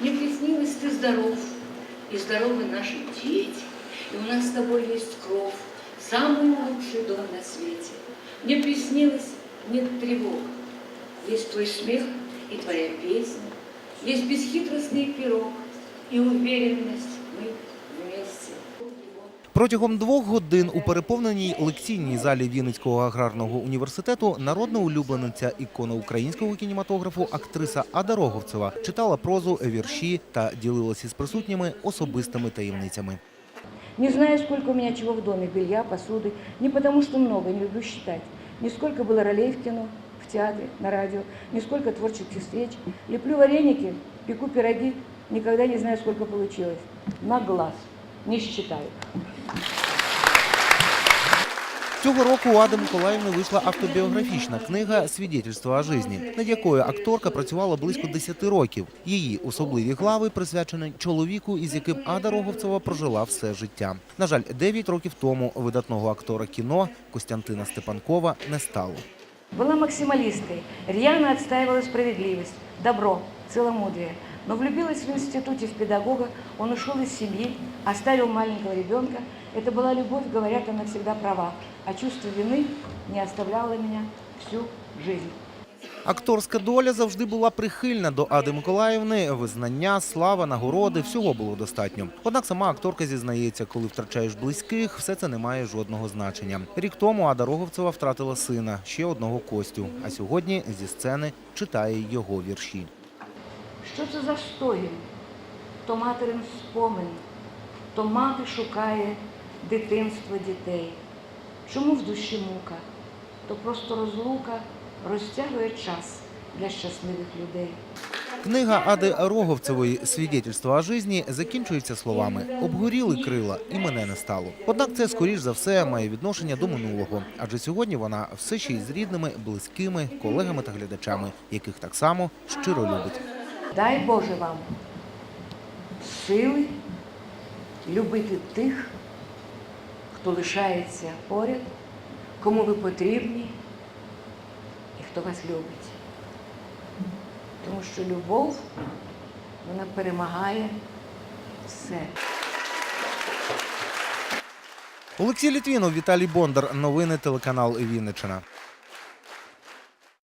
Мне приснилось, ты здоров, и здоровы наши дети, и у нас с тобой есть кров, самый лучший дом на свете. Мне приснилось, нет тревог, есть твой смех и твоя песня, есть бесхитростный пирог и уверенность мы вместе. Протягом двох годин у переповненій лекційній залі Вінницького аграрного університету народна улюблениця ікона українського кінематографу актриса Ада Роговцева читала прозу, вірші та ділилася з присутніми особистими таємницями. Не знаю, сколько у меня чего в доме, белья, посуды. Не потому, что много, не люблю считать. Не сколько было ролей в кино, в театре, на радио, не сколько творческих встреч. Леплю вареники, пеку пироги, никогда не знаю, сколько получилось. На глаз, не считаю. Цього року у Ади Миколаївни вийшла автобіографічна книга «Свідетельство о житті», над якою акторка працювала близько 10 років. Її особливі глави присвячені чоловіку, із яким Ада Роговцева прожила все життя. На жаль, 9 років тому видатного актора кіно Костянтина Степанкова не стало. Была максималисткой, рьяно отстаивала справедливость, добро, целомудрие Но влюбилась в институте в педагога, он ушел из семьи, оставил маленького ребенка. Это была любовь, говорят, она всегда права. А чувство вины не оставляло меня всю жизнь. Акторська доля завжди була прихильна до Ади Миколаївни. Визнання, слава, нагороди всього було достатньо. Однак сама акторка зізнається, коли втрачаєш близьких, все це не має жодного значення. Рік тому Ада Роговцева втратила сина, ще одного Костю. А сьогодні зі сцени читає його вірші. Що це за стогін? То материн спомин, то мати шукає дитинство дітей. Чому в душі мука? То просто розлука розтягує час для щасливих людей. Книга Ади Роговцевої «Свідетельство о житті» закінчується словами «Обгоріли крила і мене не стало». Однак це, скоріш за все, має відношення до минулого, адже сьогодні вона все ще із рідними, близькими, колегами та глядачами, яких так само щиро любить. Дай Боже вам сили любити тих, хто лишається поряд, кому ви потрібні і хто вас любить. Тому що любов, вона перемагає все. Олексій Літвінов, Віталій Бондар. Новини телеканал Вінниччина.